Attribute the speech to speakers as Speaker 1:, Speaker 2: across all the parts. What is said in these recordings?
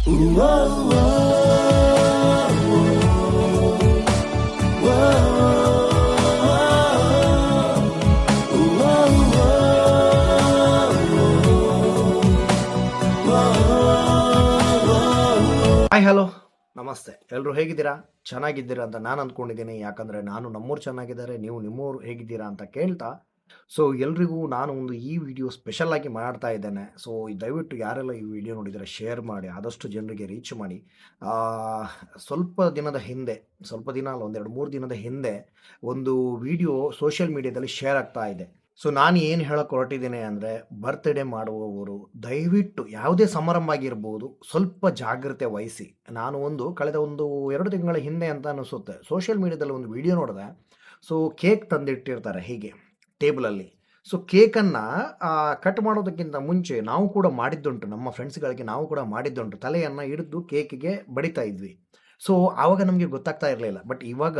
Speaker 1: Hi hello ನಮಸ್ತೆ. ಎಲ್ಲರೂ ಹೇಗಿದ್ದೀರಾ? ಚೆನ್ನಾಗಿದ್ದೀರಾ ಅಂತ ನಾನು ಅಂದ್ಕೊಂಡಿದ್ದೀನಿ ಯಾಕಂದರೆ ನಾನು ನಮ್ಮೂರು ಚೆನ್ನಾಗಿದ್ದಾರೆ, ನೀವು ನಿಮ್ಮೂರು ಹೇಗಿದ್ದೀರಾ ಅಂತ ಕೇಳ್ತಾ ಸೊ, ಎಲ್ರಿಗೂ ನಾನು ಒಂದು ಈ ವಿಡಿಯೋ ಸ್ಪೆಷಲ್ ಆಗಿ ಮಾಡ್ತಾ ಇದ್ದೇನೆ. ಸೊ, ದಯವಿಟ್ಟು ಯಾರೆಲ್ಲ ಈ ವಿಡಿಯೋ ನೋಡಿದರೆ ಶೇರ್ ಮಾಡಿ, ಆದಷ್ಟು ಜನರಿಗೆ ರೀಚ್ ಮಾಡಿ. ಸ್ವಲ್ಪ ದಿನದ ಹಿಂದೆ, ಸ್ವಲ್ಪ ದಿನ ಅಲ್ಲ ಒಂದೆರಡು ಮೂರು ದಿನದ ಹಿಂದೆ ಒಂದು ವಿಡಿಯೋ ಸೋಷಿಯಲ್ ಮೀಡಿಯಾದಲ್ಲಿ ಶೇರ್ ಆಗ್ತಾ ಇದೆ. ಸೊ, ನಾನು ಏನು ಹೇಳಕ್ಕೆ ಹೊರಟಿದ್ದೇನೆ ಅಂದರೆ ಬರ್ತ್ಡೇ ಮಾಡುವವರು ದಯವಿಟ್ಟು ಯಾವುದೇ ಸಮಾರಂಭ ಆಗಿರ್ಬೋದು, ಸ್ವಲ್ಪ ಜಾಗ್ರತೆ ವಹಿಸಿ. ನಾನು ಒಂದು ಕಳೆದ ಒಂದು ಎರಡು ತಿಂಗಳ ಹಿಂದೆ ಅಂತ ಅನಿಸುತ್ತೆ. ಸೋಷಿಯಲ್ ಮೀಡಿಯಾದಲ್ಲಿ ಒಂದು ವಿಡಿಯೋ ನೋಡಿದೆ. ಸೊ ಕೇಕ್ ತಂದಿಟ್ಟಿರ್ತಾರೆ ಹೀಗೆ. ಟೇಬಲಲ್ಲಿ. ಸೊ ಕೇಕನ್ನು ಕಟ್ ಮಾಡೋದಕ್ಕಿಂತ ಮುಂಚೆ ನಾವು ಕೂಡ ಮಾಡಿದ್ದುಂಟು. ನಮ್ಮ ಫ್ರೆಂಡ್ಸ್ಗಳಿಗೆ ನಾವು ಕೂಡ ಮಾಡಿದ್ದುಂಟು. ತಲೆಯನ್ನು ಹಿಡಿದು ಕೇಕಿಗೆ ಬಡಿತಾ ಇದ್ವಿ. ಸೊ ಆವಾಗ ನಮಗೆ ಗೊತ್ತಾಗ್ತಾ ಇರಲಿಲ್ಲ. ಬಟ್ ಇವಾಗ,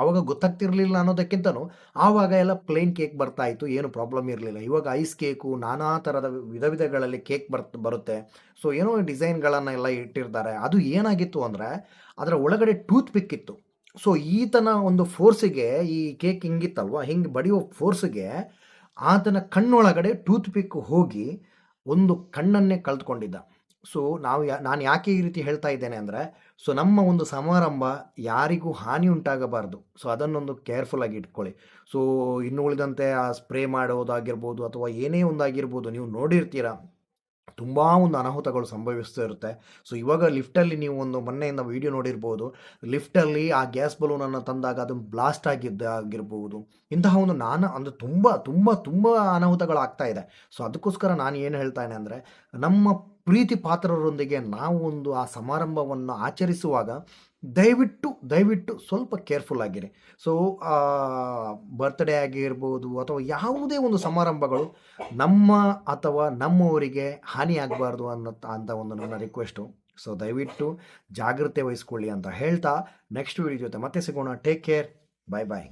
Speaker 1: ಆವಾಗ ಗೊತ್ತಾಗ್ತಿರಲಿಲ್ಲ ಅನ್ನೋದಕ್ಕಿಂತನೂ ಆವಾಗ ಎಲ್ಲ ಪ್ಲೇನ್ ಕೇಕ್ ಬರ್ತಾ ಇತ್ತು. ಏನು ಪ್ರಾಬ್ಲಮ್ ಇರಲಿಲ್ಲ. ಇವಾಗ ಐಸ್ ಕೇಕು, ನಾನಾ ಥರದ ವಿಧ ವಿಧಗಳಲ್ಲಿ ಕೇಕ್ ಬರ್ ಬರುತ್ತೆ. ಸೊ ಏನೋ ಡಿಸೈನ್ಗಳನ್ನು ಎಲ್ಲ ಇಟ್ಟಿರ್ತಾರೆ. ಅದು ಏನಾಗಿತ್ತು ಅಂದರೆ, ಅದರ ಒಳಗಡೆ ಟೂತ್ ಪಿಕ್ ಇತ್ತು. ಸೊ ಈತನ ಒಂದು ಫೋರ್ಸಿಗೆ ಈ ಕೇಕ್ ಹಿಂಗಿತ್ತಲ್ವ? ಹಿಂಗೆ ಬಡಿಯೋ ಫೋರ್ಸಿಗೆ ಆತನ ಕಣ್ಣೊಳಗಡೆ ಟೂತ್ ಪಿಕ್ ಹೋಗಿ ಒಂದು ಕಣ್ಣನ್ನೇ ಕಳೆದುಕೊಂಡಿದ್ದ. ಸೊ ನಾವು ಯಾ, ನಾನು ಯಾಕೆ ಈ ರೀತಿ ಹೇಳ್ತಾ ಇದ್ದೇನೆ ಅಂದರೆ ಸೊ ನಮ್ಮ ಒಂದು ಸಮಾರಂಭ ಯಾರಿಗೂ ಹಾನಿ ಉಂಟಾಗಬಾರ್ದು. ಸೊ ಅದನ್ನೊಂದು ಕೇರ್ಫುಲ್ ಆಗಿ ಇಟ್ಕೊಳ್ಳಿ. ಸೊ ಇನ್ನು ಉಳಿದಂತೆ ಆ ಸ್ಪ್ರೇ ಮಾಡೋದಾಗಿರ್ಬೋದು ಅಥವಾ ಏನೇ ಒಂದಾಗಿರ್ಬೋದು, ನೀವು ನೋಡಿರ್ತೀರ? ತುಂಬ ಒಂದು ಅನಾಹುತಗಳು ಸಂಭವಿಸ್ತಾ ಇರುತ್ತೆ. ಸೊ ಇವಾಗ ಲಿಫ್ಟಲ್ಲಿ ನೀವು ಒಂದು ಮೊನ್ನೆಯಿಂದ ವಿಡಿಯೋ ನೋಡಿರ್ಬೋದು. ಲಿಫ್ಟಲ್ಲಿ ಆ ಗ್ಯಾಸ್ ಬಲೂನನ್ನು ತಂದಾಗ ಅದು ಬ್ಲಾಸ್ಟ್ ಆಗಿದ್ದ ಆಗಿರ್ಬೋದು. ಇಂತಹ ಒಂದು ನಾನು, ಅಂದರೆ ತುಂಬ ತುಂಬ ತುಂಬ ಅನಾಹುತಗಳು ಆಗ್ತಾ ಇದೆ. ಸೊ ಅದಕ್ಕೋಸ್ಕರ ನಾನು ಏನು ಹೇಳ್ತಾನೆ ಅಂದರೆ, ನಮ್ಮ ಪ್ರೀತಿ ಪಾತ್ರರೊಂದಿಗೆ ನಾವು ಒಂದು ಆ ಸಮಾರಂಭವನ್ನು ಆಚರಿಸುವಾಗ ದಯವಿಟ್ಟು ದಯವಿಟ್ಟು ಸ್ವಲ್ಪ ಕೇರ್ಫುಲ್ ಆಗಿರಿ. ಸೊ ಬರ್ತ್ಡೇ ಆಗಿರ್ಬೋದು ಅಥವಾ ಯಾವುದೇ ಒಂದು ಸಮಾರಂಭಗಳು ನಮ್ಮ ಅಥವಾ ನಮ್ಮವರಿಗೆ ಹಾನಿಯಾಗಬಾರ್ದು ಅನ್ನೋ ಅಂತ ಒಂದು ನನ್ನ ರಿಕ್ವೆಸ್ಟು ಸೊ, ದಯವಿಟ್ಟು ಜಾಗ್ರತೆ ವಹಿಸ್ಕೊಳ್ಳಿ ಅಂತ ಹೇಳ್ತಾ ನೆಕ್ಸ್ಟ್ ವಿಡಿಯೋ ಜೊತೆ ಮತ್ತೆ ಸಿಗೋಣ. ಟೇಕ್ ಕೇರ್ ಬಾಯ್ ಬಾಯ್